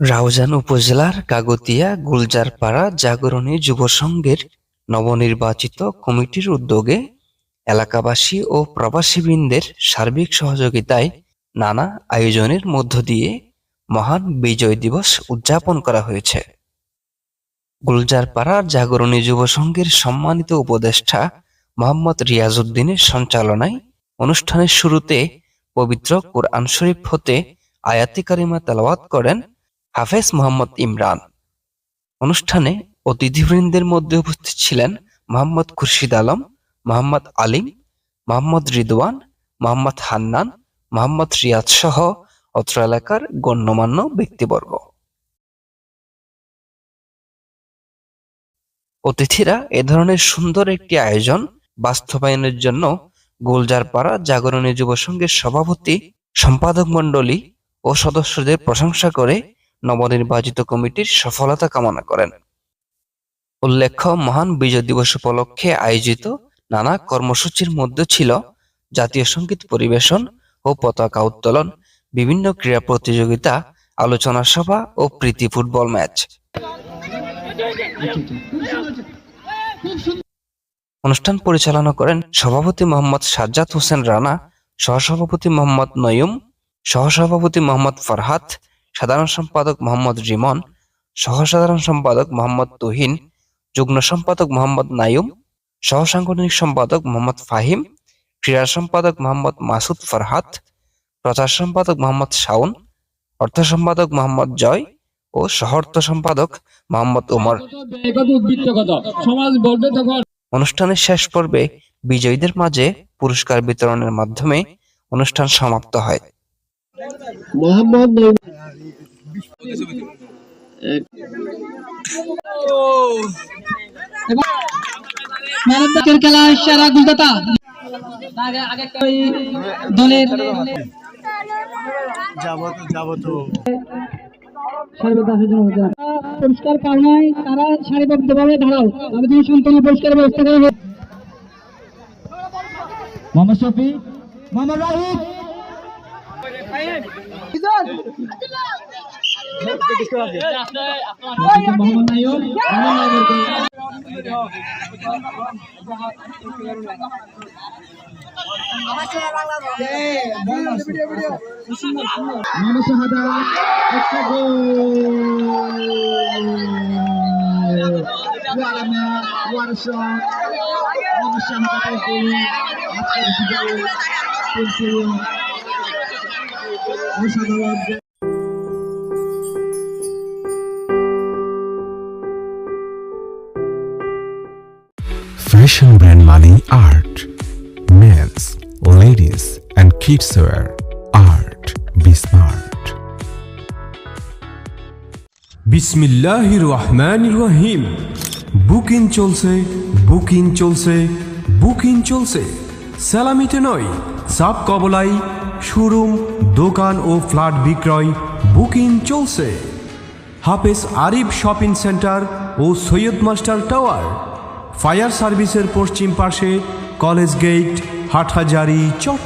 রাউজান উপজেলার কাগতিয়া গুলজারপাড়া জাগরণী যুব সংঘের নবনির্বাচিত কমিটির উদ্যোগে এলাকাবাসী ও প্রবাসীবৃন্দের সার্বিক সহযোগিতায় নানা আয়োজনের মধ্য দিয়ে মহান বিজয় দিবস উদযাপন করা হয়েছে। গুলজারপাড়া জাগরণী যুব সংঘের সম্মানিত উপদেষ্টা মোহাম্মদ রিয়াজউদ্দিনের সঞ্চালনায় অনুষ্ঠানের শুরুতে পবিত্র কোরআন শরীফ হতে আয়াতি কারিমা তেলাওয়াত করেন হাফেজ মোহাম্মদ ইমরান। অনুষ্ঠানে অতিথিবৃন্দের মধ্যে উপস্থিত ছিলেন মোহাম্মদ খুরশিদ আলম, মোহাম্মদ আলিম, মোহাম্মদ রিদওয়ান, মোহাম্মদ হান্নান, মোহাম্মদ রিয়াদ সহ অত্র এলাকার গণ্যমান্য ব্যক্তিবর্গ। অতিথিরা এ ধরনের সুন্দর একটি আয়োজন বাস্তবায়নের জন্য গোলজারপাড়া জাগরণী যুব সংঘের সভাপতি, সম্পাদক মণ্ডলী ও সদস্যদের প্রশংসা করে নবনির্বাচিত কমিটির সফলতা কামনা করেন। উল্লেখ্য, মহান বিজয় দিবস উপলক্ষে আয়োজিত নানা কর্মসূচির মধ্যে ছিল জাতীয় সংগীত পরিবেশন ও পতাকা উত্তোলন, বিভিন্ন ক্রীড়া প্রতিযোগিতা, আলোচনা সভা ও প্রীতি ফুটবল ম্যাচ। অনুষ্ঠান পরিচালনা করেন সভাপতি মোহাম্মদ সাজ্জাদ হোসেন রানা, সহসভাপতি মোহাম্মদ নয়ুম, সহসভাপতি মোহাম্মদ ফরহাদ সাধারণ সম্পাদক মোহাম্মদ রিমন, সহসাধারণ সম্পাদক মোহাম্মদ তুহিন, যুগ্ম সম্পাদক মোহাম্মদ নায়ুম, সহসাংগঠনিক সম্পাদক মোহাম্মদ ফাহিম, ক্রীড়া সম্পাদক মোহাম্মদ মাসুদ ফরহাদ, প্রচার সম্পাদক মোহাম্মদ শাওন, অর্থ সম্পাদক মোহাম্মদ জয় ও সহর্থ সম্পাদক মোহাম্মদ উমর অনুষ্ঠানের শেষ পর্বে বিজয়ীদের মাঝে পুরস্কার বিতরণের মাধ্যমে অনুষ্ঠান সমাপ্ত হয়। মোহাম্মদ মানবতার খেলা সেরা গুলদাতা। দলের। পরিষ্কার কারণে তারা সারিবদ্ধভাবে দাঁড়াও। তাদের জন্য সম্পূর্ণ পরিষ্কার ব্যবস্থা করা হোক মোহাম্মদ শফি মোহাম্মদ রাহিদ মোহাম্মদ শাহাদা একটা গোল ওয়ালামা ওয়ারশা মোহাম্মদ শাহাদা পেয়েছেন আজকের বিজয়ে অসাধারণ Fashion brand Money Art. Men's, ladies, and kids wear. Art. Be smart. বিসমিল্লাহির রহমানির রহিম বুকিং চলছে বুকিং চলছে বুকিং চলছে সালামিতে নয় সাপ কবলাই শোরুম দোকান ও ফ্ল্যাট বিক্রয় বুকিং চলছে হাফেজ আরিফ শপিং সেন্টার ও সৈয়দ মাস্টার টাওয়ার ফায়ার সার্ভিসের পশ্চিম পাশে কলেজ গেট হাটহাজারি চট